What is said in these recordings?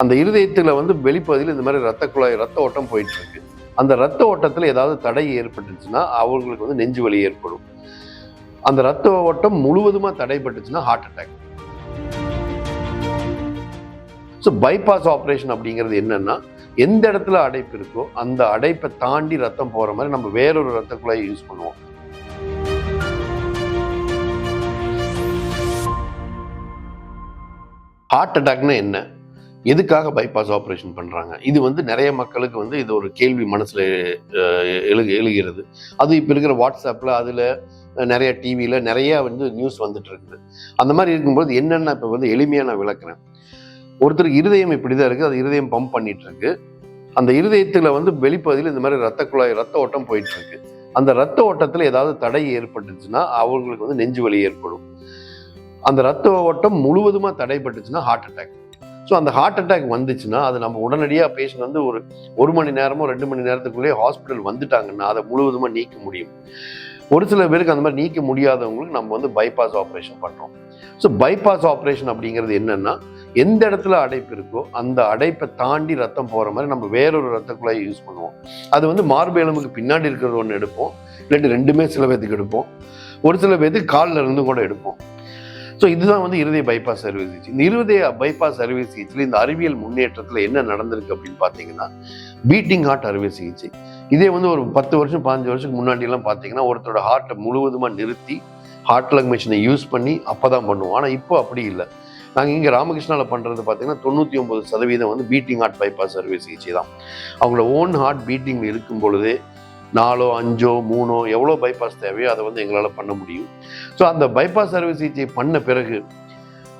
அந்த இருதயத்தில் வந்து வெளிப்பகுதியில் இந்த மாதிரி ரத்த குழாய் ரத்த ஓட்டம் போயிட்டு இருக்கு அந்த ரத்த ஓட்டத்தில் ஏதாவது தடை ஏற்பட்டுச்சுன்னா அவங்களுக்கு வந்து நெஞ்சு வலி ஏற்படும். அந்த ரத்த ஓட்டம் முழுவதுமா தடைப்பட்டுச்சுன்னா heart attack so bypass operation அப்படிங்கிறது என்னன்னா எந்த இடத்துல அடைப்பு இருக்கோ அந்த அடைப்பை தாண்டி ரத்தம் போகிற மாதிரி நம்ம வேறொரு ரத்த குழாயை யூஸ் பண்ணுவோம். ஹார்ட் அட்டாக்னா என்ன? எதுக்காக பைபாஸ் ஆப்ரேஷன் பண்ணுறாங்க இது வந்து நிறைய மக்களுக்கு வந்து இது ஒரு கேள்வி மனசில் எழு எழுகு எழுகிறது. அது இப்போ இருக்கிற வாட்ஸ்அப்பில் அதில் நிறைய டிவியில் நிறைய வந்து நியூஸ் வந்துட்டு இருக்குது. அந்த மாதிரி இருக்கும்போது என்னென்ன இப்போ வந்து எளிமையாக நான் விளக்குறேன்? ஒருத்தருக்கு இருதயம் இப்படி தான் இருக்குது அது இருதயம் பம்ப் பண்ணிட்டு இருக்கு. அந்த இருதயத்தில் வந்து வெளிப்பகுதியில் இந்த மாதிரி ரத்த குழாய் ரத்த ஓட்டம் போயிட்டு இருக்கு. அந்த ரத்த ஓட்டத்தில் ஏதாவது தடை ஏற்பட்டுச்சுன்னா அவங்களுக்கு வந்து நெஞ்சு வலி ஏற்படும். அந்த ரத்த ஓட்டம் முழுவதுமாக தடைப்பட்டுச்சுன்னா ஹார்ட் அட்டாக் ஸோ அந்த ஹார்ட் அட்டாக் வந்துச்சுன்னா அது நம்ம உடனடியாக பேஷண்ட் வந்து ஒரு ஒரு மணி நேரமோ ரெண்டு மணி நேரத்துக்குள்ளேயே ஹாஸ்பிட்டல் வந்துட்டாங்கன்னா அதை முழுவதுமாக நீக்க முடியும். ஒரு சில பேருக்கு அந்த மாதிரி நீக்க முடியாதவங்களுக்கு நம்ம வந்து பைபாஸ் ஆப்ரேஷன் பண்ணுறோம் ஸோ பைபாஸ் ஆப்ரேஷன் அப்படிங்கிறது என்னென்னா எந்த இடத்துல அடைப்பு இருக்கோ அந்த அடைப்பை தாண்டி ரத்தம் போகிற மாதிரி நம்ம வேறொரு ரத்த குழாயை யூஸ் பண்ணுவோம். அது வந்து மார்பு எலும்புக்கு பின்னாடி இருக்கிறது ஒன்று எடுப்போம். இல்லாட்டி ரெண்டுமே சில பேர்த்துக்கு எடுப்போம். ஒரு சில பேர்த்துக்கு காலில் இருந்து கூட எடுப்போம். ஸோ இதுதான் வந்து இருதய பைபாஸ் அறுவை சிகிச்சை. இந்த இருதய பைபாஸ் அறுவை சிகிச்சையில் இந்த அறிவியல் முன்னேற்றத்தில் என்ன நடந்திருக்கு அப்படின்னு பார்த்தீங்கன்னா பீட்டிங் ஹார்ட் அறுவை சிகிச்சை. இதே வந்து ஒரு பத்து வருஷம் பாஞ்சு வருஷத்துக்கு முன்னாடிலாம் பார்த்தீங்கன்னா ஒருத்தரோட ஹார்ட்டை முழுவதுமாக நிறுத்தி ஹார்ட் லங் மிஷினை யூஸ் பண்ணி அப்போ தான் பண்ணுவோம். ஆனால் இப்போ அப்படி இல்லை. நாங்கள் இங்கே ராமகிருஷ்ணாவில் பண்ணுறது பார்த்தீங்கன்னா தொண்ணூற்றி ஒம்பது சதவீதம் வந்து பீட்டிங் ஹார்ட் பைபாஸ் அறுவை சிகிச்சை தான். அவங்கள ஓன் ஹார்ட் பீட்டிங் இருக்கும் பொழுதே நாலோ அஞ்சோ மூணோ எவ்வளோ பைபாஸ் தேவையோ அதை வந்து எங்களால் பண்ண முடியும். ஸோ அந்த பைபாஸ் அறுவை சிகிச்சை பண்ண பிறகு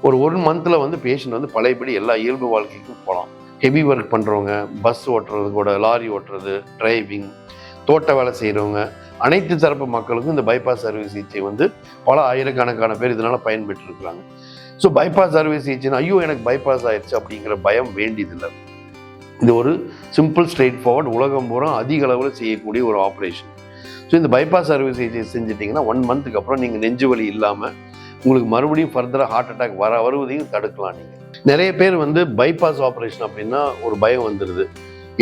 ஒரு ஒன் மந்தில் வந்து பேஷண்ட் வந்து பழையபடி எல்லா இயல்பு வாழ்க்கைக்கும் போகலாம். ஹெவி ஒர்க் பண்ணுறவங்க பஸ் ஓட்டுறது கூட லாரி ஓட்டுறது டிரைவிங் தோட்ட வேலை செய்கிறவங்க அனைத்து தரப்பு மக்களுக்கும் இந்த பைபாஸ் அறுவை சிகிச்சை வந்து பல ஆயிரக்கணக்கான பேர் இதனால் பயன்பெற்றிருக்கிறாங்க. ஸோ பைபாஸ் அறுவை சிகிச்சைன்னா ஐயோ எனக்கு பைபாஸ் ஆயிடுச்சு அப்படிங்கிற பயம் வேண்டியதில்லை. இது ஒரு சிம்பிள் ஸ்ட்ரெயிட் ஃபார்வர்ட் உலகம் பூரா அதிக அளவில் செய்யக்கூடிய ஒரு ஆப்ரேஷன் ஸோ இந்த பைபாஸ் அறுவை சிகிச்சை செஞ்சிட்டிங்கன்னா ஒன் மந்த்துக்கு அப்புறம் நீங்கள் நெஞ்சு வலி இல்லாமல் உங்களுக்கு மறுபடியும் ஃபர்தராக ஹார்ட் அட்டாக் வர வருவதையும் தடுக்கலாம் நீங்கள் நிறைய பேர் வந்து பைபாஸ் ஆப்ரேஷன் அப்படின்னா ஒரு பயம் வந்துடுது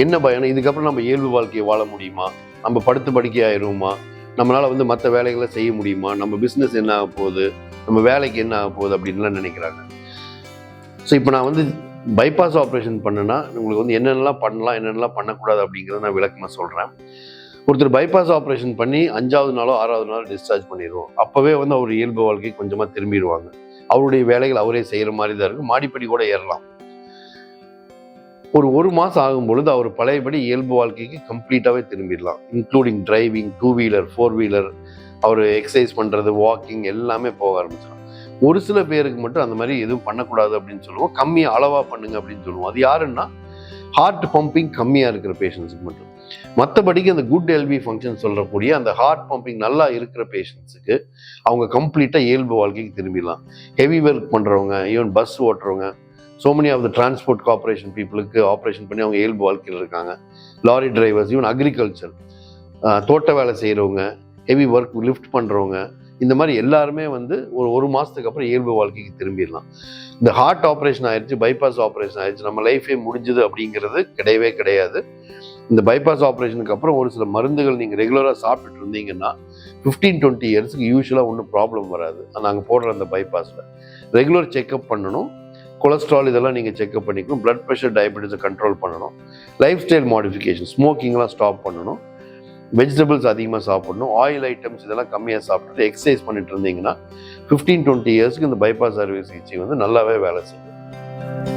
என்ன பயம்னா இதுக்கப்புறம் நம்ம இயல்பு வாழ்க்கையை வாழ முடியுமா? நம்ம படுத்து படுக்கை ஆயிடுவோமா நம்மளால் வந்து மற்ற வேலைகளை செய்ய முடியுமா? நம்ம பிஸ்னஸ் என்ன ஆக போகுது? நம்ம வேலைக்கு என்ன ஆக போகுது அப்படின்லாம் நினைக்கிறாங்க. ஸோ இப்போ நான் வந்து பைபாஸ் ஆப்ரேஷன் பண்ணுனா உங்களுக்கு வந்து என்னென்னலாம் பண்ணலாம் என்னென்னலாம் பண்ணக்கூடாது அப்படிங்கிறத நான் விளக்கமாக சொல்கிறேன் ஒருத்தர் பைபாஸ் ஆப்ரேஷன் பண்ணி அஞ்சாவது நாளோ ஆறாவது நாளோ டிஸ்சார்ஜ் பண்ணிடுவோம். அப்போவே வந்து அவர் இயல்பு வாழ்க்கை கொஞ்சமாக திரும்பிடுவாங்க. அவருடைய வேலைகள் அவரே செய்கிற மாதிரி தான் இருக்கும் மாடிப்படி கூட ஏறலாம். ஒரு ஒரு மாதம் ஆகும் பொழுது அவர் பழையபடி இயல்பு வாழ்க்கைக்கு கம்ப்ளீட்டாகவே திரும்பிடலாம். Including driving two wheeler four wheeler அவர் எக்ஸசைஸ் பண்ணுறது வாக்கிங் எல்லாமே போக ஆரம்பிச்சிடும் ஒரு சில பேருக்கு மட்டும் அந்த மாதிரி எதுவும் பண்ணக்கூடாது அப்படின்னு சொல்லுவோம். கம்மியாக அளவாக பண்ணுங்க அப்படின்னு சொல்லுவோம். அது யாருன்னா ஹார்ட் பம்பிங் கம்மியாக இருக்கிற பேஷண்ட்ஸுக்கு மட்டும். மற்றபடிக்கு அந்த குட் எல்பி ஃபங்க்ஷன் சொல்கிறக்கூடிய அந்த ஹார்ட் பம்பிங் நல்லா இருக்கிற பேஷண்ட்ஸுக்கு அவங்க கம்ப்ளீட்டாக இயல்பு வாழ்க்கைக்கு திரும்பிடலாம். ஹெவி ஒர்க் பண்ணுறவங்க ஈவன் பஸ் ஓட்டுறவங்க so many of the transport corporation பீப்புளுக்கு ஆப்ரேஷன் பண்ணி அவங்க இயல்பு வாழ்க்கையில் இருக்காங்க. லாரி டிரைவர்ஸ் ஈவன் அக்ரிகல்ச்சர் தோட்ட வேலை செய்கிறவங்க ஹெவி ஒர்க் லிஃப்ட் பண்ணுறவங்க இந்த மாதிரி எல்லாருமே வந்து ஒரு ஒரு மாதத்துக்கு அப்புறம் இயல்பு வாழ்க்கைக்கு திரும்பிடலாம். இந்த ஹார்ட் ஆப்ரேஷன் ஆயிடுச்சு பைபாஸ் ஆப்ரேஷன் ஆயிடுச்சு நம்ம லைஃபே முடிஞ்சுது அப்படிங்கிறது கிடையவே கிடையாது. இந்த பைபாஸ் ஆப்ரேஷனுக்கு அப்புறம் ஒரு சில மருந்துகள் நீங்கள் ரெகுலராக சாப்பிட்டுட்டு இருந்தீங்கன்னா ஃபிஃப்டீன் டுவெண்ட்டி இயர்ஸ்க்கு யூஸ்வலாக ஒன்றும் ப்ராப்ளம் வராது. நாங்கள் போடுற அந்த பைபாஸில் ரெகுலர் செக்அப் பண்ணணும். கொலஸ்ட்ரால் இதெல்லாம் நீங்கள் செக்அப் பண்ணிக்கணும். பிளட் ப்ரெஷர் டயபெட்டிஸை கண்ட்ரோல் பண்ணணும். லைஃப் ஸ்டைல் மாடிஃபிகேஷன் ஸ்மோக்கிங்லாம் ஸ்டாப் பண்ணணும். வெஜிடபிள்ஸ் அதிகமாக சாப்பிடணும் ஆயில் ஐட்டம்ஸ் இதெல்லாம் கம்மியாக சாப்பிட்டுட்டு எக்ஸசைஸ் பண்ணிட்டு இருந்தீங்கன்னா ஃபிஃப்டீன் டுவெண்ட்டி இயர்ஸ்க்கு இந்த பைபாஸ் அறுவை சிகிச்சை வந்து நல்லாவே வேலை செய்யும்.